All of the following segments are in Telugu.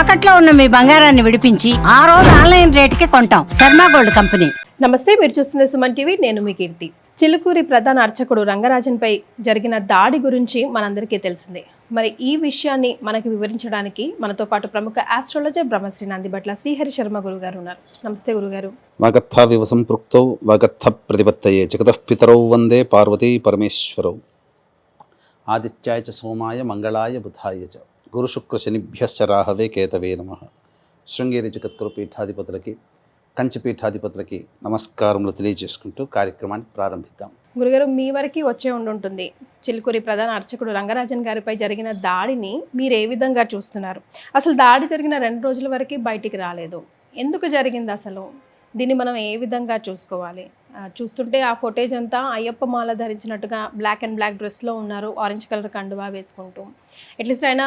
తాకట్లో ఉన్న మీ బంగారాన్ని విడిపించి ఆ రోజు ఆన్లైన్ రేటుకి కొంటాం. Sharma gold company. నమస్తే మీరు చూస్తుంది సుమన్ టీవీ నేను మీ కీర్తి. చిలుకూరి ప్రధాన అర్చకుడు రంగరాజన్పై జరిగిన దాడి గురించి మనందరికీ తెలిసిందే. మరి ఈ విషయాన్ని మనకి వివరించడానికి మనతో పాటు ప్రముఖ ఆస్ట్రాలజర్ బ్రహ్మశ్రీ నందిబట్ల శ్రీహరి శర్మ గురువు గారు ఉన్నారు. నమస్తే గురుగారు. వాగర్థావివ సంపృక్తౌ వాగర్థ ప్రతిపత్తయే. జగతః పితరౌ వందే పార్వతీ పరమేశ్వరౌ. ఆదిత్యాయ చ సోమాయ మంగళాయ బుధాయ చ. గురుశుక్ర శనిభ్యశ్చ రాహవే కేతవే నమ. శృంగేరి జగద్గురు పీఠాధిపతులకి కంచి పీఠాధిపతులకి నమస్కారములు తెలియజేసుకుంటూ కార్యక్రమాన్ని ప్రారంభిద్దాం. గురుగారు మీ వరకు వచ్చే ఉండుంటుంది. చిలుకూరి ప్రధాన అర్చకుడు రంగరాజన్ గారిపై జరిగిన దాడిని మీరు ఏ విధంగా చూస్తున్నారు? అసలు దాడి జరిగిన రెండు రోజుల వరకు బయటికి రాలేదు. ఎందుకు జరిగింది అసలు? దీన్ని మనం ఏ విధంగా చూసుకోవాలి? చూస్తుంటే ఆ ఫోటేజ్ అంతా అయ్యప్ప మాల ధరించినట్టుగా బ్లాక్ అండ్ బ్లాక్ డ్రెస్లో ఉన్నారు. ఆరెంజ్ కలర్ కండువా వేసుకుంటూ. అట్లీస్ట్ ఆయన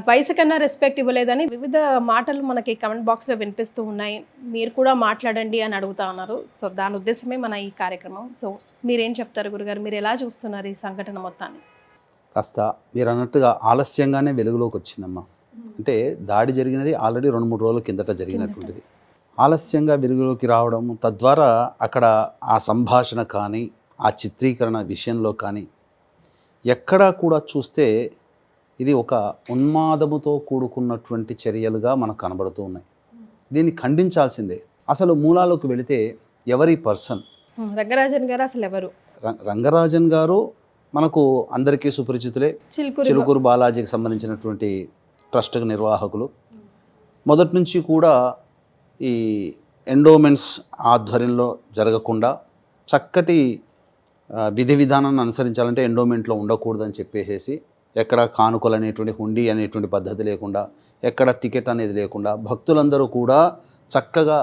పైస కన్నా రెస్పెక్ట్ ఇవ్వలేదని వివిధ మాటలు మనకి కమెంట్ బాక్స్లో వినిపిస్తూ ఉన్నాయి. మీరు కూడా మాట్లాడండి అని అడుగుతా ఉన్నారు. సో దాని ఉద్దేశమే మన ఈ కార్యక్రమం. సో మీరేం చెప్తారు గురుగారు? మీరు ఎలా చూస్తున్నారు ఈ సంఘటన మొత్తాన్ని? కాస్త మీరు అన్నట్టుగా ఆలస్యంగానే వెలుగులోకి వచ్చిందమ్మా. అంటే దాడి జరిగినది ఆల్రెడీ రెండు మూడు రోజుల కిందట జరిగినటువంటిది. ఆలస్యంగా వెలుగులోకి రావడం తద్వారా అక్కడ ఆ సంభాషణ కానీ ఆ చిత్రీకరణ విషయంలో కానీ ఎక్కడా కూడా చూస్తే ఇది ఒక ఉన్మాదముతో కూడుకున్నటువంటి చర్యలుగా మనకు కనబడుతూ ఉన్నాయి. దీన్ని ఖండించాల్సిందే. అసలు మూలాలోకి వెళితే ఎవరి పర్సన్? రంగరాజన్ గారు అసలు ఎవరు? రంగరాజన్ గారు మనకు అందరికీ సుపరిచితులే. చిలుకూరి బాలాజీకి సంబంధించినటువంటి ట్రస్ట్ నిర్వాహకులు. మొదటి నుంచి కూడా ఈ ఎండోమెంట్స్ ఆధ్వర్యంలో జరగకుండా చక్కటి విధి విధానాన్ని అనుసరించాలంటే ఎండోమెంట్లో ఉండకూడదని చెప్పేసి ఎక్కడ కానుకలు అనేటువంటి హుండీ అనేటువంటి పద్ధతి లేకుండా ఎక్కడ టికెట్ అనేది లేకుండా భక్తులందరూ కూడా చక్కగా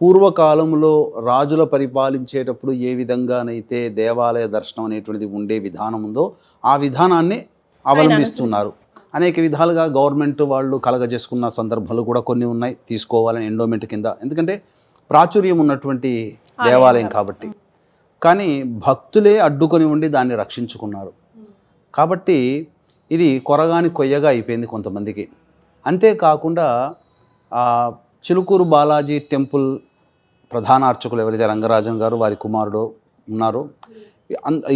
పూర్వకాలంలో రాజుల పరిపాలించేటప్పుడు ఏ విధంగానైతే దేవాలయ దర్శనం అనేటువంటిది ఉండే విధానం ఉందో ఆ విధానాన్ని అవలంబిస్తున్నారు. అనేక విధాలుగా గవర్నమెంట్ వాళ్ళు కలగజేసుకున్న సందర్భాలు కూడా కొన్ని ఉన్నాయి. తీసుకోవాలని ఎండోమెంట్ కింద. ఎందుకంటే ప్రాచుర్యం ఉన్నటువంటి దేవాలయం కాబట్టి. కానీ భక్తులే అడ్డుకొని ఉండి దాన్ని రక్షించుకున్నారు. కాబట్టి ఇది కొరగాని కొయ్యగా అయిపోయింది కొంతమందికి. అంతేకాకుండా చిలుకూరు బాలాజీ టెంపుల్ ప్రధాన అర్చకులు ఎవరైతే రంగరాజన్ గారు వారి కుమారుడు ఉన్నారో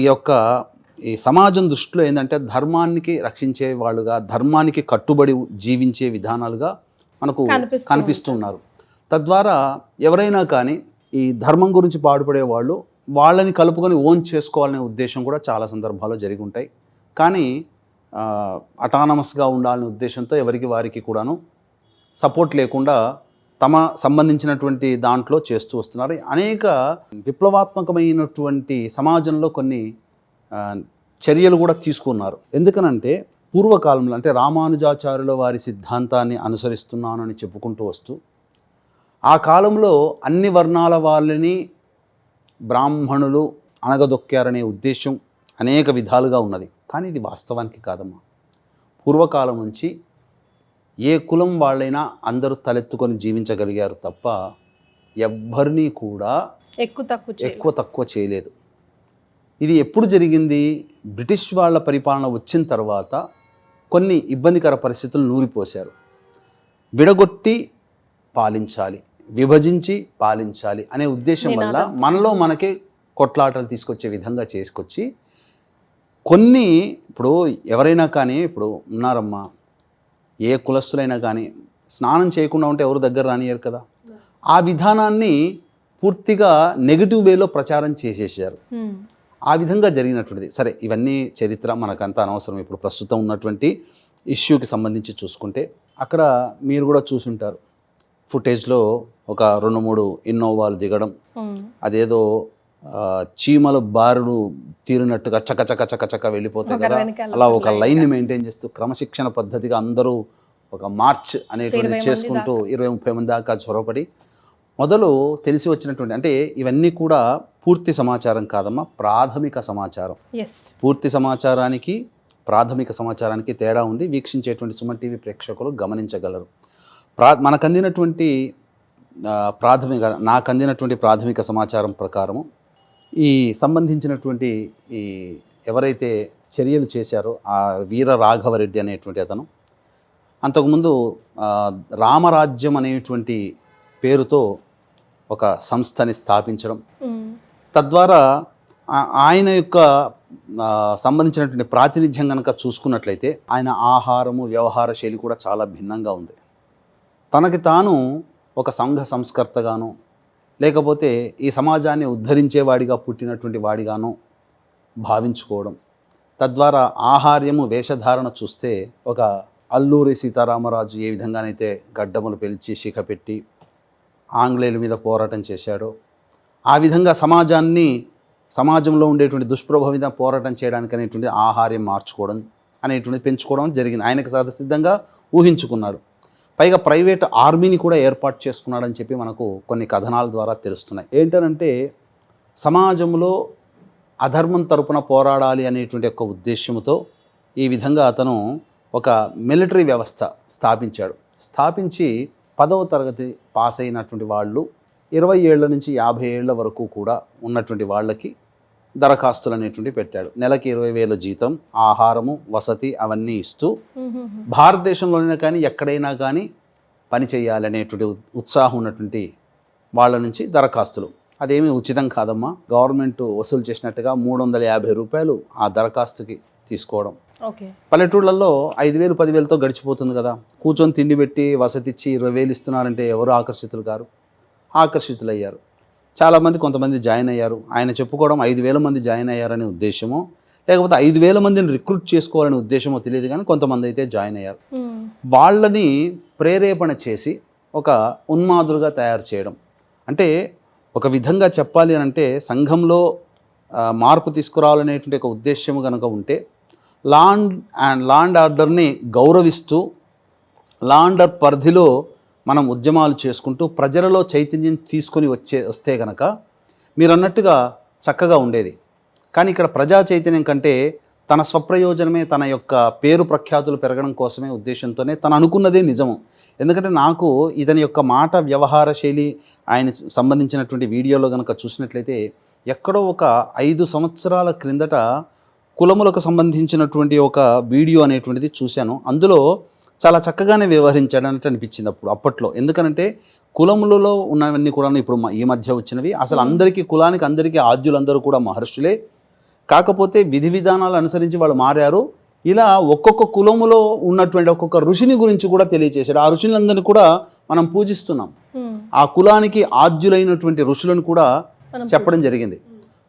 ఈ యొక్క ఈ సమాజం దృష్టిలో ఏంటంటే ధర్మానికి రక్షించే వాళ్ళుగా ధర్మానికి కట్టుబడి జీవించే విధానాలుగా మనకు కనిపిస్తూ కనిపిస్తున్నారు తద్వారా ఎవరైనా కానీ ఈ ధర్మం గురించి పాటుపడే వాళ్ళు వాళ్ళని కలుపుకొని ఓన్ చేసుకోవాలనే ఉద్దేశం కూడా చాలా సందర్భాల్లో జరిగి ఉంటాయి. కానీ అటానమస్గా ఉండాలనే ఉద్దేశంతో ఎవరికి వారికి కూడాను సపోర్ట్ లేకుండా తమ సంబంధించినటువంటి దాంట్లో చేస్తూ వస్తున్నారు. అనేక విప్లవాత్మకమైనటువంటి సమాజంలో కొన్ని చర్యలు కూడా తీసుకున్నారు. ఎందుకనంటే పూర్వకాలంలో అంటే రామానుజాచార్యుల వారి సిద్ధాంతాన్ని అనుసరిస్తున్నాను అని చెప్పుకుంటూ వస్తూ ఆ కాలంలో అన్ని వర్ణాల వాళ్ళని బ్రాహ్మణులు అణగదొక్కారనే ఉద్దేశం అనేక విధాలుగా ఉన్నది. కానీ ఇది వాస్తవానికి కాదమ్మా పూర్వకాలం నుంచి ఏ కులం వాళ్ళైనా అందరూ తలెత్తుకొని జీవించగలిగారు తప్ప ఎవ్వరినీ కూడా ఎక్కువ తక్కువ. ఎక్కువ తక్కువ చేయలేదు ఇది ఎప్పుడు జరిగింది బ్రిటిష్ వాళ్ళ పరిపాలన వచ్చిన తర్వాత కొన్ని ఇబ్బందికర పరిస్థితులు నూరిపోశారు విడగొట్టి పాలించాలి విభజించి పాలించాలి అనే ఉద్దేశం వల్ల. మనలో మనకే కొట్లాటలు తీసుకొచ్చే విధంగా చేసుకొచ్చి కొన్ని ఇప్పుడు ఎవరైనా కానీ ఇప్పుడు ఉన్నారమ్మా ఏ కులస్తులైనా కానీ స్నానం చేయకుండా ఉంటే ఎవరు దగ్గర రానియరు కదా. ఆ విధానాన్ని పూర్తిగా నెగిటివ్ వేలో ప్రచారం చేసేసారు ఆ విధంగా జరిగినటువంటిది. సరే ఇవన్నీ చరిత్ర మనకంత అనవసరం. ఇప్పుడు ప్రస్తుతం ఉన్నటువంటి ఇష్యూకి సంబంధించి చూసుకుంటే అక్కడ మీరు కూడా చూసుంటారు. ఫుటేజ్లో ఒక రెండు మూడు ఇన్నోవాలు దిగడం. అదేదో చీమల బారులు తీరినట్టుగా చక చక చక చక వెళ్ళిపోతాయి కదా. అలా ఒక లైన్ని మెయింటైన్ చేస్తూ క్రమశిక్షణ పద్ధతిగా అందరూ ఒక మార్చ్ అనేటువంటిది చేసుకుంటూ ఇరవై ముప్పై మంది దాకా చొరవపడి మొదలు తెలిసి వచ్చినటువంటి అంటే ఇవన్నీ కూడా పూర్తి సమాచారం కాదమ్మా ప్రాథమిక సమాచారం. పూర్తి సమాచారానికి ప్రాథమిక సమాచారానికి తేడా ఉంది. వీక్షించేటువంటి సుమన్ టీవీ ప్రేక్షకులు గమనించగలరు. ప్రా మనకు అందినటువంటి ప్రాథమిక నాకు అందినటువంటి ప్రాథమిక సమాచారం ప్రకారము ఈ సంబంధించినటువంటి ఈ ఎవరైతే చర్యలు చేశారో ఆ వీర రాఘవరెడ్డి అనేటువంటి అతను అంతకుముందు రామరాజ్యం అనేటువంటి పేరుతో ఒక సంస్థని స్థాపించడం. తద్వారా ఆయన యొక్క సంబంధించినటువంటి ప్రాతినిధ్యం కనుక చూసుకున్నట్లయితే ఆయన ఆహారము వ్యవహార శైలి కూడా చాలా భిన్నంగా ఉంది తనకి తాను ఒక సంఘ సంస్కర్తగాను లేకపోతే ఈ సమాజాన్ని ఉద్ధరించేవాడిగా పుట్టినటువంటి వాడిగాను భావించుకోవడం. తద్వారా ఆహార్యము వేషధారణ చూస్తే ఒక అల్లూరి సీతారామరాజు ఏ విధంగానైతే గడ్డములు పిలిచి శిఖ పెట్టి ఆంగ్లేయుల మీద పోరాటం చేశాడో ఆ విధంగా సమాజాన్ని సమాజంలో ఉండేటువంటి దుష్ప్రభావం మీద పోరాటం చేయడానికి అనేటువంటి ఆహార్యం మార్చుకోవడం అనేటువంటి పెంచుకోవడం జరిగింది. ఆయనకు సహసిద్ధంగా ఊహించుకున్నాడు. పైగా ప్రైవేట్ ఆర్మీని కూడా ఏర్పాటు చేసుకున్నాడని చెప్పి మనకు కొన్ని కథనాల ద్వారా తెలుస్తున్నాయి. ఏంటనంటే సమాజంలో అధర్మం తరపున పోరాడాలి అనేటువంటి ఒక ఉద్దేశ్యంతో ఈ విధంగా అతను ఒక మిలిటరీ వ్యవస్థ స్థాపించాడు. స్థాపించి పదవ తరగతి పాస్ అయినటువంటి వాళ్ళు ఇరవై ఏళ్ళ నుంచి యాభై ఏళ్ళ వరకు కూడా ఉన్నటువంటి వాళ్ళకి దరఖాస్తులు అనేటువంటి పెట్టాడు. నెలకి ఇరవై వేల జీతం ఆహారము వసతి అవన్నీ ఇస్తూ ఉమ్, ఉమ్, ఉమ్. భారతదేశంలోనే కానీ ఎక్కడైనా కానీ పని చేయాలనేటువంటి ఉత్సాహం ఉన్నటువంటి వాళ్ళ నుంచి దరఖాస్తులు. అదేమీ ఉచితం కాదమ్మా. గవర్నమెంట్ వసూలు చేసినట్టుగా మూడు వందల యాభై రూపాయలు ఆ దరఖాస్తుకి తీసుకోవడం. ఓకే. పల్లెటూళ్ళల్లో ఐదు వేలు పదివేలతో గడిచిపోతుంది కదా. కూర్చొని తిండి పెట్టి వసతి ఇచ్చి ఇరవై వేలు ఇస్తున్నారంటే ఎవరు ఆకర్షితులు కారు? ఆకర్షితులయ్యారు. చాలామంది కొంతమంది జాయిన్ అయ్యారు. ఆయన చెప్పుకోవడం ఐదు వేల మంది జాయిన్ అయ్యారనే ఉద్దేశమో. లేకపోతే ఐదు వేల మందిని రిక్రూట్ చేసుకోవాలనే ఉద్దేశమో తెలియదు కానీ కొంతమంది అయితే జాయిన్ అయ్యారు. వాళ్ళని ప్రేరేపణ చేసి ఒక ఉన్మాదులుగా తయారు చేయడం. అంటే ఒక విధంగా చెప్పాలి అని అంటే సంఘంలో మార్పు తీసుకురావాలనేటువంటి ఒక ఉద్దేశం కనుక ఉంటే లాండ్ అండ్ లాండ్ ఆర్డర్ని గౌరవిస్తూ లాండర్ పరిధిలో మనం ఉద్యమాలు చేసుకుంటూ ప్రజలలో చైతన్యం తీసుకొని వచ్చే వస్తే గనక మీరు అన్నట్టుగా చక్కగా ఉండేది. కానీ ఇక్కడ ప్రజా చైతన్యం కంటే తన స్వప్రయోజనమే తన యొక్క పేరు ప్రఖ్యాతులు పెరగడం కోసమే ఉద్దేశంతోనే తను అనుకున్నదే నిజము. ఎందుకంటే నాకు ఇతని యొక్క మాట వ్యవహార శైలి ఆయన సంబంధించినటువంటి వీడియోలో కనుక చూసినట్లయితే ఎక్కడో ఒక ఐదు సంవత్సరాల క్రిందట కులములకు సంబంధించినటువంటి ఒక వీడియో అనేటువంటిది చూశాను. అందులో చాలా చక్కగానే వ్యవహరించాడు అన్నట్టు అనిపించింది అప్పుడు అప్పట్లో. ఎందుకనంటే కులములలో ఉన్నవన్నీ కూడా ఇప్పుడు ఈ మధ్య వచ్చినవి. అసలు అందరికీ కులానికి అందరికీ ఆద్యులందరూ కూడా మహర్షులే. కాకపోతే విధి విధానాలు అనుసరించి వాళ్ళు మారారు. ఇలా ఒక్కొక్క కులములో ఉన్నటువంటి ఒక్కొక్క ఋషిని గురించి కూడా తెలియచేశాడు. ఆ ఋషులందరినీ కూడా మనం పూజిస్తున్నాం. ఆ కులానికి ఆద్యులైనటువంటి ఋషులను కూడా చెప్పడం జరిగింది.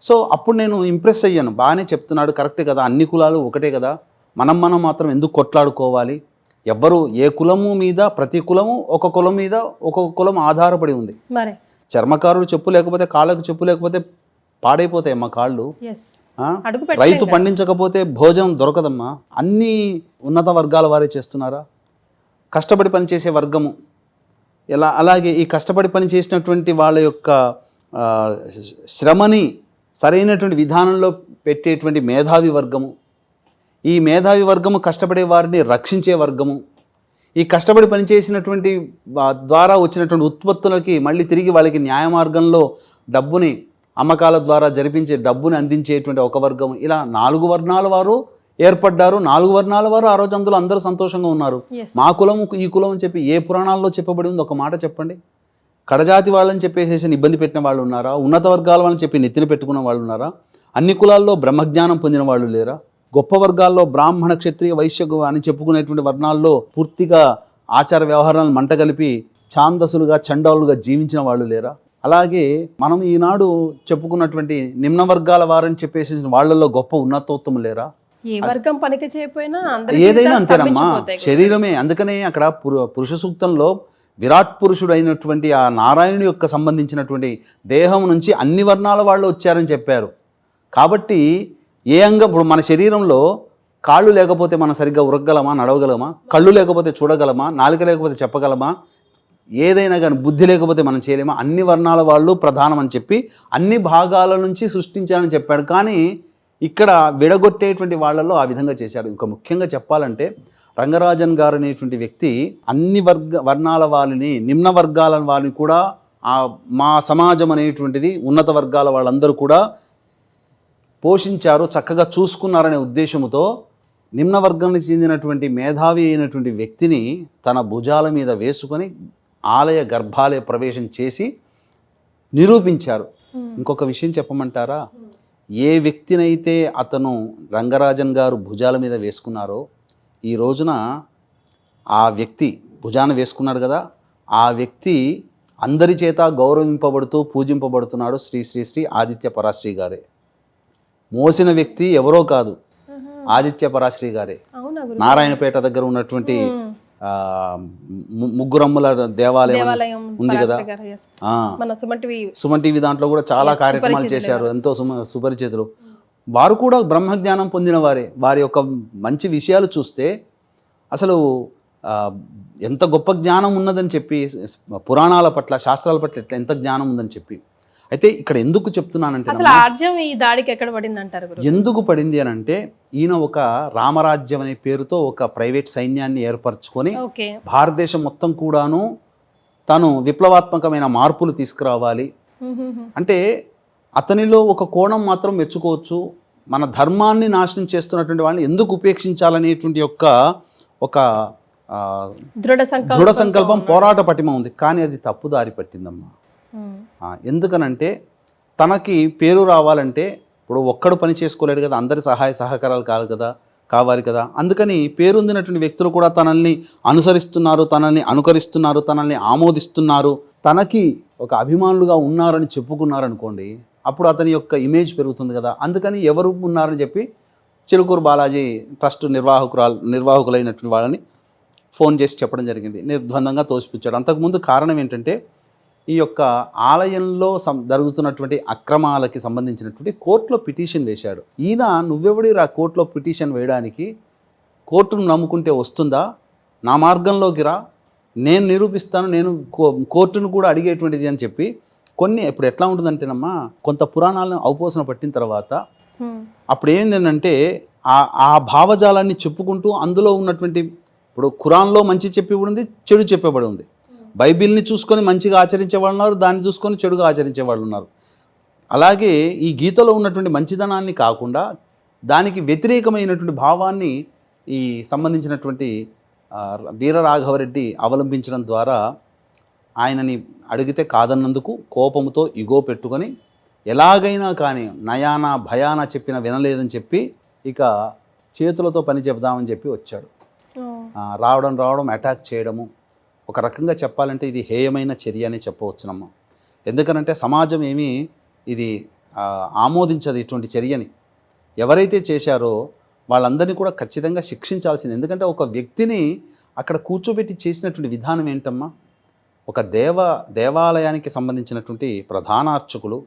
సో అప్పుడు నేను ఇంప్రెస్ అయ్యాను. బాగానే చెప్తున్నాడు. కరెక్టే కదా. అన్ని కులాలు ఒకటే కదా. మనం మనం మాత్రం ఎందుకు కొట్లాడుకోవాలి? ఎవ్వరు ఏ కులము మీద ప్రతి కులము ఒక కులం మీద ఒక్కొక్క కులం ఆధారపడి ఉంది. చర్మకారుడు చెప్పు లేకపోతే కాళ్ళకు చెప్పు లేకపోతే పాడైపోతాయి అమ్మా కాళ్ళు. రైతు పండించకపోతే భోజనం దొరకదమ్మా. అన్ని ఉన్నత వర్గాల వారే చేస్తున్నారా? కష్టపడి పనిచేసే వర్గము. ఎలా అలాగే ఈ కష్టపడి పని చేసినటువంటి వాళ్ళ యొక్క శ్రమని సరైనటువంటి విధానంలో పెట్టేటువంటి మేధావి వర్గము. ఈ మేధావి వర్గము కష్టపడే వారిని రక్షించే వర్గము. ఈ కష్టపడి పనిచేసినటువంటి ద్వారా వచ్చినటువంటి ఉత్పత్తులకి మళ్ళీ తిరిగి వాళ్ళకి న్యాయ మార్గంలో డబ్బుని అమ్మకాల ద్వారా జరిపించే డబ్బుని అందించేటువంటి ఒక వర్గం ఇలా నాలుగు వర్ణాల వారు ఏర్పడ్డారు. నాలుగు వర్ణాల వారు ఆ రోజు అందులో అందరూ సంతోషంగా ఉన్నారు. మా కులం ఈ కులం అని చెప్పి ఏ పురాణాల్లో చెప్పబడి ఉంది? ఒక మాట చెప్పండి. కడజాతి వాళ్ళని చెప్పేసేసి ఇబ్బంది పెట్టిన వాళ్ళు ఉన్నారా? ఉన్నత వర్గాల వాళ్ళని చెప్పి నెత్తిన పెట్టుకున్న వాళ్ళు ఉన్నారా? అన్ని కులాల్లో బ్రహ్మజ్ఞానం పొందిన వాళ్ళు లేరా? గొప్ప వర్గాల్లో బ్రాహ్మణ క్షత్రియ వైశ్య అని చెప్పుకునేటువంటి వర్ణాల్లో పూర్తిగా ఆచార వ్యవహారాలను మంటగలిపి ఛాందసులుగా చండాలుగా జీవించిన వాళ్ళు లేరా? అలాగే మనం ఈనాడు చెప్పుకున్నటువంటి నిమ్న వర్గాల వారని చెప్పేసి వాళ్ళల్లో గొప్ప ఉన్నతోత్తము లేరా? ఏ వర్గం పనికి చేయకపోయినా అందరి ఏదైనా అంతేనమ్మా. శరీరమే. అందుకనే అక్కడ పురు పురుష సూక్తంలో విరాట్ పురుషుడు అయినటువంటి ఆ నారాయణుడి యొక్క సంబంధించినటువంటి దేహం నుంచి అన్ని వర్ణాల వాళ్ళు వచ్చారని చెప్పారు. కాబట్టి ఏ అంగం ఇప్పుడు మన శరీరంలో కాళ్ళు లేకపోతే మనం సరిగ్గా ఉరగలమా నడవగలమా? కళ్ళు లేకపోతే చూడగలమా నాలుక లేకపోతే చెప్పగలమా? ఏదైనా కానీ బుద్ధి లేకపోతే మనం చేయలేమా? అన్ని వర్ణాల వాళ్ళు ప్రధానం అని చెప్పి అన్ని భాగాల నుంచి సృష్టించాలని చెప్పాడు. కానీ ఇక్కడ విడగొట్టేటువంటి వాళ్ళలో ఆ విధంగా చేశారు. ఇంకా ముఖ్యంగా చెప్పాలంటే రంగరాజన్ గారు అనేటువంటి వ్యక్తి అన్ని వర్గ వర్ణాల వాళ్ళని నిమ్న వర్గాల వారిని కూడా మా సమాజం అనేటువంటిది ఉన్నత వర్గాల వాళ్ళందరూ కూడా పోషించారు చక్కగా చూసుకున్నారనే ఉద్దేశంతో నిమ్న వర్గానికి చెందినటువంటి మేధావి అయినటువంటి వ్యక్తిని తన భుజాల మీద వేసుకొని ఆలయ గర్భాలయ ప్రవేశం చేసి నిరూపించారు. ఇంకొక విషయం చెప్పమంటారా? ఏ వ్యక్తినైతే అతను రంగరాజన్ గారు భుజాల మీద వేసుకున్నారో ఈ రోజున ఆ వ్యక్తి భుజాన వేసుకున్నాడు కదా ఆ వ్యక్తి అందరి చేత గౌరవింపబడుతూ పూజింపబడుతున్నాడు శ్రీ శ్రీ శ్రీ ఆదిత్య పరాశ్రీ గారే. మోసిన వ్యక్తి ఎవరో కాదు. ఆదిత్య పరాశ్రీ గారే. నారాయణపేట దగ్గర ఉన్నటువంటి ముగ్గురమ్మల దేవాలయం ఉంది కదా? సుమన్ టీవీ దాంట్లో కూడా చాలా కార్యక్రమాలు చేశారు. ఎంతో సుపరిచితులు. వారు కూడా బ్రహ్మజ్ఞానం పొందిన వారే. వారి యొక్క మంచి విషయాలు చూస్తే అసలు ఎంత గొప్ప జ్ఞానం ఉన్నదని చెప్పి పురాణాల పట్ల శాస్త్రాల పట్ల ఎట్లా ఎంత జ్ఞానం ఉందని చెప్పి అయితే ఇక్కడ ఎందుకు చెప్తున్నానంటే అసలు ఆర్జం ఈ దాడికి ఎక్కడ పడింది అంటారు ఎందుకు పడింది అని అంటే ఈయన ఒక రామరాజ్యం అనే పేరుతో ఒక ప్రైవేట్ సైన్యాన్ని ఏర్పరచుకొని భారతదేశం మొత్తం కూడాను తను విప్లవాత్మకమైన మార్పులు తీసుకురావాలి. అంటే అతనిలో ఒక కోణం మాత్రం మెచ్చుకోవచ్చు. మన ధర్మాన్ని నాశనం చేస్తున్నటువంటి వాళ్ళని ఎందుకు ఉపేక్షించాలనేటువంటి యొక్క ఒక దృఢ సంకల్పం పోరాట పటిమ ఉంది. కానీ అది తప్పుదారి పట్టిందమ్మా. ఎందుకనంటే తనకి పేరు రావాలంటే ఇప్పుడు ఒక్కడు పని చేసుకోలేడు కదా అందరి సహాయ సహకారాలు కాదు కదా కావాలి కదా. అందుకని పేరుందినటువంటి వ్యక్తులు కూడా తనల్ని అనుసరిస్తున్నారు తనల్ని అనుకరిస్తున్నారు తనల్ని ఆమోదిస్తున్నారు. తనకి ఒక అభిమానులుగా ఉన్నారని చెప్పుకున్నారు అనుకోండి అప్పుడు అతని యొక్క ఇమేజ్ పెరుగుతుంది కదా. అందుకని ఎవరు ఉన్నారని చెప్పి చిలుకూరు బాలాజీ ట్రస్ట్ నిర్వాహకురాలు నిర్వాహకులైనటువంటి వాళ్ళని ఫోన్ చేసి చెప్పడం జరిగింది. నిర్ద్వందంగా తోసిపుచ్చాడు. అంతకుముందు కారణం ఏంటంటే ఈ యొక్క ఆలయంలో సం జరుగుతున్నటువంటి అక్రమాలకి సంబంధించినటువంటి కోర్టులో పిటిషన్ వేశాడు. ఈయన నువ్వెవడి రా కోర్టులో పిటిషన్ వేయడానికి? కోర్టును నమ్ముకుంటే వస్తుందా? నా మార్గంలోకి రా. నేను నిరూపిస్తాను నేను కోర్టును కూడా అడిగేటువంటిది అని చెప్పి కొన్ని ఇప్పుడు ఎట్లా ఉంటుందంటేనమ్మా కొంత పురాణాలను అవపోసన పట్టిన తర్వాత అప్పుడు ఏంటంటే ఆ ఆ భావజాలాన్ని చెప్పుకుంటూ అందులో ఉన్నటువంటి ఇప్పుడు ఖురాన్లో మంచి చెప్పబడి ఉంది చెడు చెప్పబడి ఉంది. బైబిల్ని చూసుకొని మంచిగా ఆచరించే వాళ్ళు ఉన్నారు దాన్ని చూసుకొని చెడుగా ఆచరించే వాళ్ళు ఉన్నారు. అలాగే ఈ గీతలో ఉన్నటువంటి మంచిదనాన్ని కాకుండా దానికి వ్యతిరేకమైనటువంటి భావాన్ని ఈ సంబంధించినటువంటి వీరరాఘవరెడ్డి అవలంబించడం ద్వారా ఆయనని అడిగితే కాదన్నందుకు కోపంతో ఇగో పెట్టుకొని ఎలాగైనా కానీ నయాన భయాన చెప్పిన వినలేదని చెప్పి ఇక చేతులతో పని చెప్దామని చెప్పి వచ్చాడు. రావడం రావడం అటాక్ చేయడము ఒక రకంగా చెప్పాలంటే ఇది హేయమైన చర్య అని చెప్పవచ్చునమ్మా. ఎందుకనంటే సమాజం ఏమీ ఇది ఆమోదించదు ఇటువంటి చర్యని. ఎవరైతే చేశారో వాళ్ళందరినీ కూడా ఖచ్చితంగా శిక్షించాల్సింది. ఎందుకంటే ఒక వ్యక్తిని అక్కడ కూర్చోబెట్టి చేసినటువంటి విధానం ఏంటమ్మా? ఒక దేవ దేవాలయానికి సంబంధించినటువంటి ప్రధాన అర్చకులు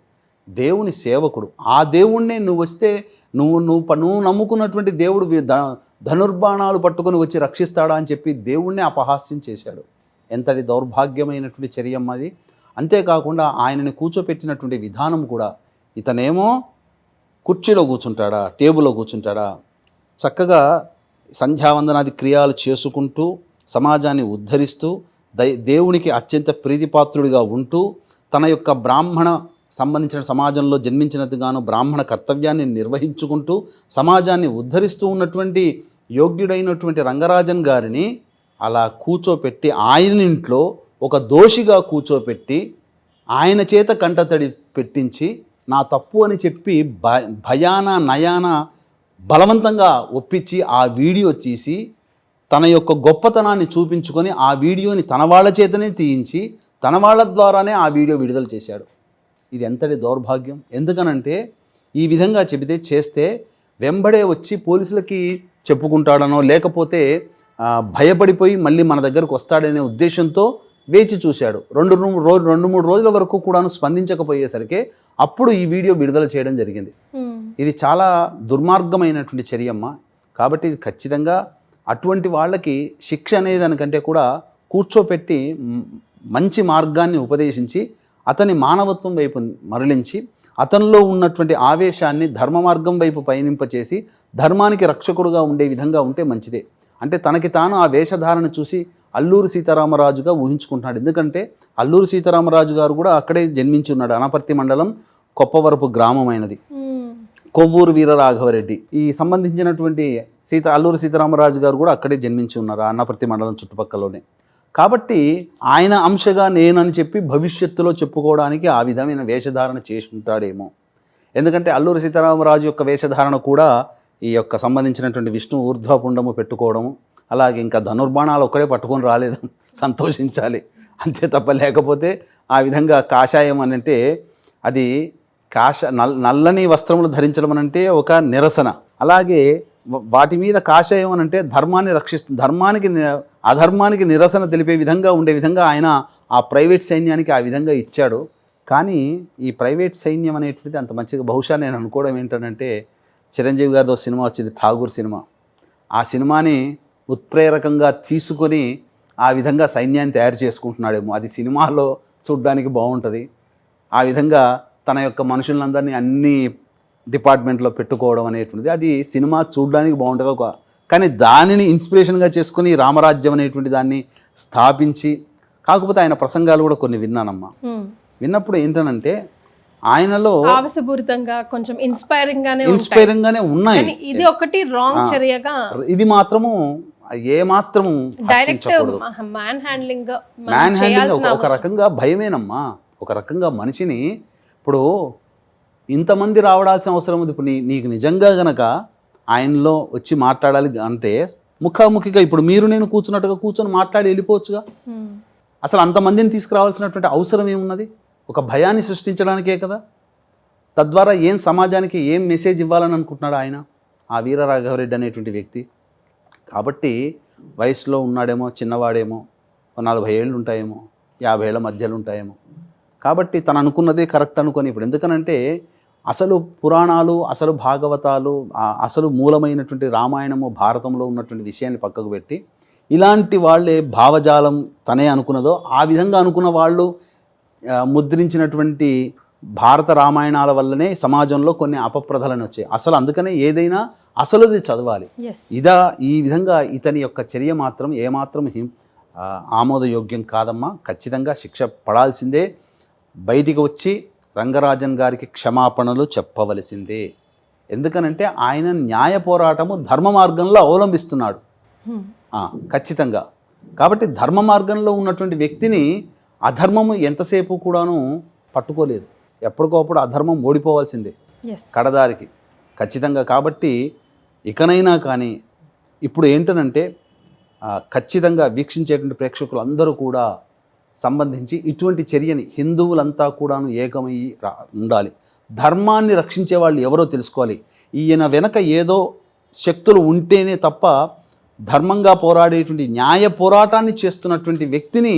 దేవుని సేవకుడు. ఆ దేవుణ్ణే నువ్వు వస్తే నువ్వు నువ్వు నువ్వు నమ్ముకున్నటువంటి దేవుడు ధ ధనుర్బాణాలు పట్టుకొని వచ్చి రక్షిస్తాడా అని చెప్పి దేవుణ్ణే అపహాస్యం చేశాడు. ఎంతటి దౌర్భాగ్యమైనటువంటి చర్యమ్మ అది. అంతేకాకుండా ఆయనని కూర్చోపెట్టినటువంటి విధానం కూడా ఇతనేమో కుర్చీలో కూర్చుంటాడా టేబుల్లో కూర్చుంటాడా? చక్కగా సంధ్యావందనాది క్రియాలు చేసుకుంటూ సమాజాన్ని ఉద్ధరిస్తూ దై దేవునికి అత్యంత ప్రీతిపాత్రుడిగా ఉంటూ తన యొక్క బ్రాహ్మణ సంబంధించిన సమాజంలో జన్మించినట్టుగాను బ్రాహ్మణ కర్తవ్యాన్ని నిర్వహించుకుంటూ సమాజాన్ని ఉద్ధరిస్తూ ఉన్నటువంటి యోగ్యుడైనటువంటి రంగరాజన్ గారిని అలా కూర్చోపెట్టి ఆయన ఇంట్లో ఒక దోషిగా కూర్చోపెట్టి ఆయన చేత కంటతడి పెట్టించి నా తప్పు అని చెప్పి భ భయాన నయాన బలవంతంగా ఒప్పించి ఆ వీడియో తీసి తన యొక్క గొప్పతనాన్ని చూపించుకొని ఆ వీడియోని తన వాళ్ళ చేతనే తీయించి తన వాళ్ళ ద్వారానే ఆ వీడియో విడుదల చేశాడు. ఇది ఎంతటి దౌర్భాగ్యం. ఎందుకనంటే ఈ విధంగా చెబితే చేస్తే వెంబడే వచ్చి పోలీసులకి చెప్పుకుంటాడనో లేకపోతే భయపడిపోయి మళ్ళీ మన దగ్గరకు వస్తాడనే ఉద్దేశంతో వేచి చూశాడు. రెండు రూ- రో రెండు మూడు రోజుల వరకు కూడాను స్పందించకపోయేసరికి అప్పుడు ఈ వీడియో విడుదల చేయడం జరిగింది. ఇది చాలా దుర్మార్గమైనటువంటి చర్యమ్మ. కాబట్టి ఖచ్చితంగా అటువంటి వాళ్ళకి శిక్ష అనే దానికంటే కూడా కూర్చోపెట్టి మంచి మార్గాన్ని ఉపదేశించి అతని మానవత్వం వైపు మరలించి అతనిలో ఉన్నటువంటి ఆవేశాన్ని ధర్మ మార్గం వైపు పయనింపచేసి ధర్మానికి రక్షకుడుగా ఉండే విధంగా ఉంటే మంచిదే. అంటే తనకి తాను ఆ వేషధారణ చూసి అల్లూరు సీతారామరాజుగా ఊహించుకుంటున్నాడు. ఎందుకంటే అల్లూరు సీతారామరాజు గారు కూడా అక్కడే జన్మించి ఉన్నాడు. అనపర్తి మండలం కొప్పవరపు గ్రామమైనది. కొవ్వూరు వీరరాఘవరెడ్డి. ఈ సంబంధించినటువంటి సీత అల్లూరి సీతారామరాజు గారు కూడా అక్కడే జన్మించి ఉన్నారు అన్నప్రతి మండలం చుట్టుపక్కలలోనే. కాబట్టి ఆయన అంశగా నేనని చెప్పి భవిష్యత్తులో చెప్పుకోవడానికి ఆ విధమైన వేషధారణ చేసి ఉంటాడేమో. ఎందుకంటే అల్లూరి సీతారామరాజు యొక్క వేషధారణ కూడా ఈ యొక్క సంబంధించినటువంటి విష్ణు ఊర్ధ్వపుండము పెట్టుకోవడము అలాగే ఇంకా ధనుర్బాణాలు ఒక్కడే పట్టుకొని రాలేదు సంతోషించాలి. అంతే తప్ప లేకపోతే ఆ విధంగా కాషాయం అని అంటే అది కాష నల్ నల్లని వస్త్రములు ధరించడం అనంటే ఒక నిరసన. అలాగే వాటి మీద కాషాయం అని అంటే ధర్మాన్ని రక్షిస్తుంది ధర్మానికి అధర్మానికి నిరసన తెలిపే విధంగా ఉండే విధంగా ఆయన ఆ ప్రైవేట్ సైన్యానికి ఆ విధంగా ఇచ్చాడు. కానీ ఈ ప్రైవేట్ సైన్యం అనేటువంటిది అంత మంచిగా బహుశా నేను అనుకోవడం ఏంటంటే చిరంజీవి గారితో సినిమా వచ్చింది ఠాగూర్ సినిమా. ఆ సినిమాని ఉత్ప్రేరకంగా తీసుకొని ఆ విధంగా సైన్యాన్ని తయారు చేసుకుంటున్నాడేమో. అది సినిమాలో చూడ్డానికి బాగుంటుంది. ఆ విధంగా తన యొక్క మనుషులందరినీ అన్ని డిపార్ట్మెంట్లో పెట్టుకోవడం అనేటువంటిది. అది సినిమా చూడడానికి బాగుంటుంది ఒక కానీ దానిని ఇన్స్పిరేషన్గా చేసుకుని రామరాజ్యం అనేటువంటి దాన్ని స్థాపించి కాకపోతే ఆయన ప్రసంగాలు కూడా కొన్ని విన్నానమ్మా. విన్నప్పుడు ఏంటనంటే ఆయనలో ఆవేశపూరితంగా కొంచెం ఇన్స్పైరింగ్ గానే ఉంటాయి. ఇన్స్పైరింగ్గానే ఉన్నాయి. ఇది ఒకటి రాంగ్. చర్యగా ఇది మాత్రము ఏ మాత్రము direct man handling man handing ఒక రకంగా భయమేనమ్మా. ఒక రకంగా మనిషిని ఇప్పుడు ఇంతమంది రావడాల్సిన అవసరం ఉంది. ఇప్పుడు నీకు నిజంగా గనక ఆయనలో వచ్చి మాట్లాడాలి అంటే ముఖాముఖిగా ఇప్పుడు మీరు నేను కూర్చున్నట్టుగా కూర్చొని మాట్లాడి వెళ్ళిపోవచ్చుగా. అసలు అంతమందిని తీసుకురావాల్సినటువంటి అవసరం ఏమున్నది? ఒక భయాన్ని సృష్టించడానికే కదా? తద్వారా ఏం సమాజానికి ఏం మెసేజ్ ఇవ్వాలని అనుకుంటున్నాడు ఆయన? ఆ వీరరాఘవరెడ్డి అనేటువంటి వ్యక్తి. కాబట్టి వయసులో ఉన్నాడేమో చిన్నవాడేమో నలభై ఏళ్ళు ఉంటాయేమో యాభై ఏళ్ళ మధ్యలో ఉంటాయేమో కాబట్టి తను అనుకున్నదే కరెక్ట్ అనుకొని ఇప్పుడు ఎందుకనంటే అసలు పురాణాలు అసలు భాగవతాలు అసలు మూలమైనటువంటి రామాయణము భారతంలో ఉన్నటువంటి విషయాన్ని పక్కకు పెట్టి ఇలాంటి వాళ్ళే భావజాలం తనే అనుకున్నదో ఆ విధంగా అనుకున్న వాళ్ళు ముద్రించినటువంటి భారత రామాయణాల వల్లనే సమాజంలో కొన్ని అపప్రదలను వచ్చాయి. అసలు అందుకనే ఏదైనా అసలుది చదవాలి. ఇదా ఈ విధంగా ఇతని యొక్క చర్య మాత్రం ఏమాత్రం హిం ఆమోదయోగ్యం కాదమ్మా. ఖచ్చితంగా శిక్ష పడాల్సిందే. బయటికి వచ్చి రంగరాజన్ గారికి క్షమాపణలు చెప్పవలసిందే. ఎందుకనంటే ఆయన న్యాయ పోరాటము ధర్మ మార్గంలో అవలంబిస్తున్నాడు. ఆ, ఖచ్చితంగా. కాబట్టి ధర్మ మార్గంలో ఉన్నటువంటి వ్యక్తిని అధర్మము ఎంతసేపు కూడాను పట్టుకోలేదు. ఎప్పటికోప్పుడు అధర్మం ఓడిపోవాల్సిందే. కడదారికి. ఖచ్చితంగా కాబట్టి ఇకనైనా కానీ ఇప్పుడు ఏంటనంటే ఖచ్చితంగా వీక్షించేటువంటి ప్రేక్షకులు అందరూ కూడా సంబంధించి ఇటువంటి చర్యని హిందువులంతా కూడాను ఏకమయ్యి రా ఉండాలి. ధర్మాన్ని రక్షించే వాళ్ళు ఎవరో తెలుసుకోవాలి. ఈయన వెనక ఏదో శక్తులు ఉంటేనే తప్ప ధర్మంగా పోరాడేటువంటి న్యాయ పోరాటాన్ని చేస్తున్నటువంటి వ్యక్తిని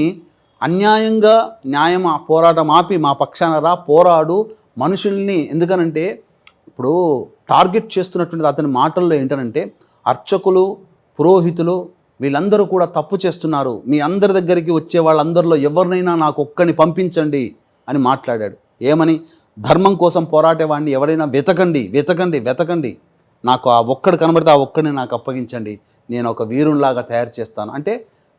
అన్యాయంగా న్యాయం పోరాటం ఆపి మా పక్షాన రా పోరాడు. మనుషుల్ని ఎందుకనంటే ఇప్పుడు టార్గెట్ చేస్తున్నటువంటి అతని మాటల్లో ఏంటనంటే అర్చకులు పురోహితులు వీళ్ళందరూ కూడా తప్పు చేస్తున్నారు. మీ అందరి దగ్గరికి వచ్చే వాళ్ళందరిలో ఎవరినైనా నాకు ఒక్కని పంపించండి అని మాట్లాడాడు. ఏమని? ధర్మం కోసం పోరాటేవాడిని ఎవరైనా వెతకండి వెతకండి వెతకండి. నాకు ఆ ఒక్కడు కనబడితే ఆ ఒక్కడిని నాకు అప్పగించండి. నేను ఒక వీరునిలాగా తయారు చేస్తాను. అంటే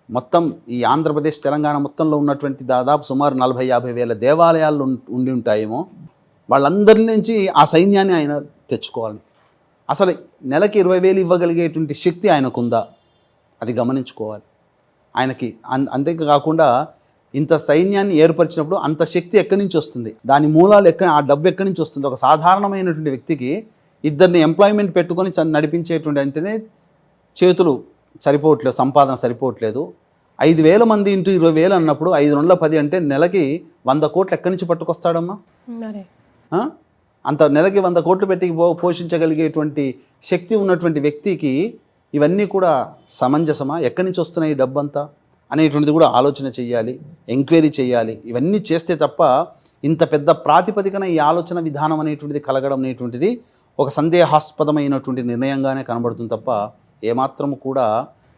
మొత్తం ఈ ఆంధ్రప్రదేశ్ తెలంగాణ మొత్తంలో ఉన్నటువంటి దాదాపు సుమారు నలభై యాభై వేల దేవాలయాలు ఉండి ఉంటాయేమో. వాళ్ళందరి నుంచి ఆ సైన్యాన్ని ఆయన తెచ్చుకోవాలి. అసలు నెలకి ఇరవై వేలు ఇవ్వగలిగేటువంటి శక్తి ఆయనకుందా? అది గమనించుకోవాలి. ఆయనకి అన్- అంతేకాకుండా ఇంత సైన్యాన్ని ఏర్పరిచినప్పుడు అంత శక్తి ఎక్కడి నుంచి వస్తుంది? దాని మూలాలు ఎక్కడ ఆ డబ్బు ఎక్కడి నుంచి వస్తుంది? ఒక సాధారణమైనటువంటి వ్యక్తికి ఇద్దరిని ఎంప్లాయ్మెంట్ పెట్టుకొని నడిపించేటువంటి అంటేనే చేతులు సరిపోవట్లేదు సంపాదన సరిపోవట్లేదు. ఐదు వేల మంది ఇంటూ ఇరవై వేలు అన్నప్పుడు ఐదు వందల పది అంటే నెలకి వంద కోట్లు ఎక్కడి నుంచి పట్టుకొస్తాడమ్మా? అంత నెలకి వంద కోట్లు పెట్టి పో పోషించగలిగేటువంటి శక్తి ఉన్నటువంటి వ్యక్తికి ఇవన్నీ కూడా సమంజసమా? ఎక్కడి నుంచి వస్తున్నాయి ఈ డబ్బంతా? అనేటువంటిది కూడా ఆలోచన చేయాలి ఎంక్వైరీ చేయాలి ఇవన్నీ చేస్తే తప్ప ఇంత పెద్ద ప్రాతిపదికన ఈ ఆలోచన విధానం అనేటువంటిది కలగడం అనేటువంటిది ఒక సందేహాస్పదమైనటువంటి నిర్ణయంగానే కనబడుతుంది తప్ప ఏమాత్రం కూడా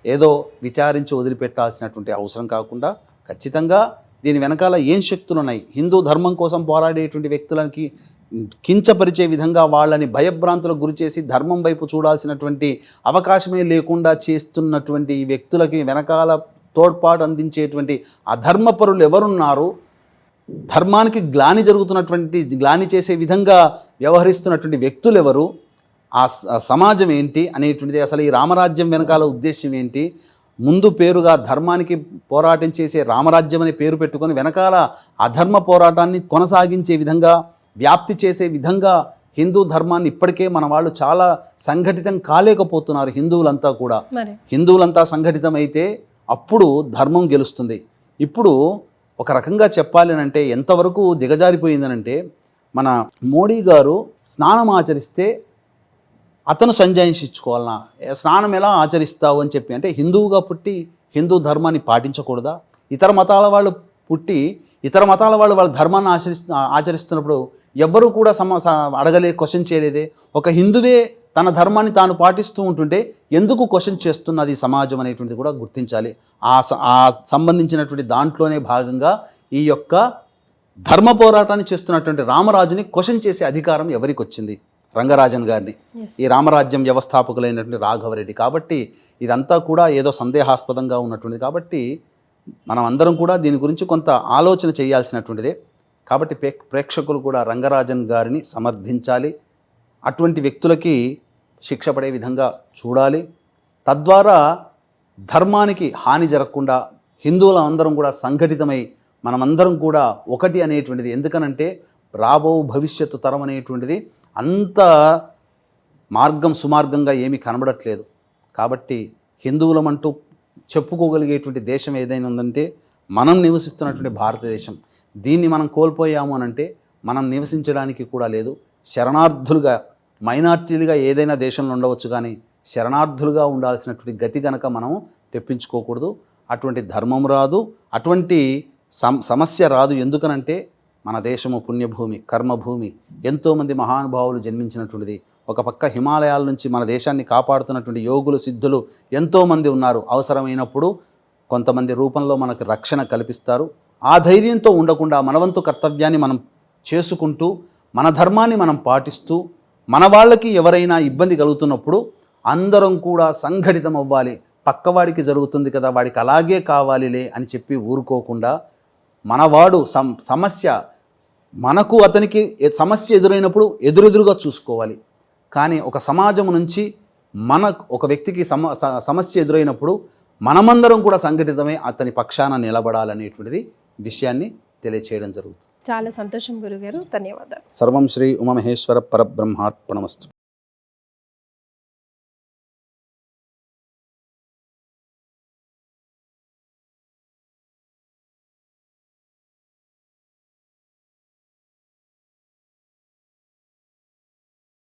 ఏదో విచారించి వదిలిపెట్టాల్సినటువంటి అవసరం కాకుండా ఖచ్చితంగా దీని వెనకాల ఏం శక్తులు ఉన్నాయి హిందూ ధర్మం కోసం పోరాడేటువంటి వ్యక్తులకి కించపరిచే విధంగా వాళ్ళని భయభ్రాంతులకు గురి చేసి ధర్మం వైపు చూడాల్సినటువంటి అవకాశమే లేకుండా చేస్తున్నటువంటి ఈ వ్యక్తులకి వెనకాల తోడ్పాటు అందించేటువంటి అధర్మపరులు ఎవరున్నారు? ధర్మానికి గ్లాని జరుగుతున్నటువంటి గ్లాని చేసే విధంగా వ్యవహరిస్తున్నటువంటి వ్యక్తులు ఎవరు? ఆ సమాజం ఏంటి అనేటువంటిది అసలు ఈ రామరాజ్యం వెనకాల ఉద్దేశం ఏంటి? ముందు పేరుగా ధర్మానికి పోరాటం చేసే రామరాజ్యం అనే పేరు పెట్టుకొని వెనకాల అధర్మ పోరాటాన్ని కొనసాగించే విధంగా వ్యాప్తి చేసే విధంగా హిందూ ధర్మాన్ని ఇప్పటికే మన వాళ్ళు చాలా సంఘటితం కాలేకపోతున్నారు హిందువులంతా కూడా. హిందువులంతా సంఘటితమైతే అప్పుడు ధర్మం గెలుస్తుంది. ఇప్పుడు ఒక రకంగా చెప్పాలి అని అంటే ఎంతవరకు దిగజారిపోయిందనంటే మన మోడీ గారు స్నానం ఆచరిస్తే అతను సంజాయించుకోవాలనా స్నానం ఎలా ఆచరిస్తావు అని చెప్పి అంటే హిందువుగా పుట్టి హిందూ ధర్మాన్ని పాటించకూడదా? ఇతర మతాల వాళ్ళు పుట్టి ఇతర మతాల వాళ్ళు వాళ్ళ ధర్మాన్ని ఆచరిస్తు ఆచరిస్తున్నప్పుడు ఎవ్వరూ కూడా సమ అడగలే క్వశ్చన్ చేయలేదే? ఒక హిందువే తన ధర్మాన్ని తాను పాటిస్తూ ఉంటుంటే ఎందుకు క్వశ్చన్ చేస్తున్నది సమాజం అనేటువంటిది కూడా గుర్తించాలి. ఆ స- ఆ సంబంధించినటువంటి దాంట్లోనే భాగంగా ఈ యొక్క ధర్మ పోరాటాన్ని చేస్తున్నటువంటి రామరాజుని క్వశ్చన్ చేసే అధికారం ఎవరికి వచ్చింది రంగరాజన్ గారిని. ఈ రామరాజ్యం వ్యవస్థాపకులైనటువంటి రాఘవరెడ్డి. కాబట్టి ఇదంతా కూడా ఏదో సందేహాస్పదంగా ఉన్నటువంటిది. కాబట్టి మనం అందరం కూడా దీని గురించి కొంత ఆలోచన చేయాల్సినటువంటిదే. కాబట్టి ప్రే- ప్రేక్షకులు కూడా రంగరాజన్ గారిని సమర్థించాలి. అటువంటి వ్యక్తులకి శిక్ష పడే విధంగా చూడాలి. తద్వారా ధర్మానికి హాని జరగకుండా హిందువుల అందరం కూడా సంఘటితమై మనమందరం కూడా ఒకటి అనేటువంటిది. ఎందుకనంటే రాబో భవిష్యత్తు తరం అనేటువంటిది అంత మార్గం సుమార్గంగా ఏమీ కనబడట్లేదు. కాబట్టి హిందువులమంటూ చెప్పుకోగలిగేటువంటి దేశం ఏదైనా ఉందంటే మనం నివసిస్తున్నటువంటి భారతదేశం. దీన్ని మనం కోల్పోయాము అని అంటే మనం నివసించడానికి కూడా లేదు. శరణార్థులుగా మైనార్టీలుగా ఏదైనా దేశంలో ఉండవచ్చు కానీ శరణార్థులుగా ఉండాల్సినటువంటి గతి గనక మనం తెప్పించుకోకూడదు. అటువంటి ధర్మం రాదు. అటువంటి సమస్య రాదు. ఎందుకనంటే మన దేశము పుణ్యభూమి కర్మభూమి ఎంతోమంది మహానుభావులు జన్మించినటువంటిది. ఒక పక్క హిమాలయాల నుంచి మన దేశాన్ని కాపాడుతున్నటువంటి యోగులు సిద్ధులు ఎంతోమంది ఉన్నారు. అవసరమైనప్పుడు కొంతమంది రూపంలో మనకు రక్షణ కల్పిస్తారు. ఆ ధైర్యంతో ఉండకుండా మనవంతు కర్తవ్యాన్ని మనం చేసుకుంటూ మన ధర్మాన్ని మనం పాటిస్తూ మన వాళ్ళకి ఎవరైనా ఇబ్బంది కలుగుతున్నప్పుడు అందరం కూడా సంఘటితం అవ్వాలి. పక్కవాడికి జరుగుతుంది కదా వాడికి అలాగే కావాలిలే అని చెప్పి ఊరుకోకుండా మనవాడు సం సమస్య మనకు అతనికి సమస్య ఎదురైనప్పుడు ఎదురెదురుగా చూసుకోవాలి. కానీ ఒక సమాజం నుంచి మన ఒక వ్యక్తికి సమ సమస్య ఎదురైనప్పుడు మనమందరం కూడా సంఘటితమై అతని పక్షాన నిలబడాలనేటువంటిది విషయాన్ని తెలియచేయడం జరుగుతుంది. చాలా సంతోషం గురుగారు. ధన్యవాదాలు. సర్వం శ్రీ ఉమమహేశ్వర పరబ్రహ్మార్పణమస్తు.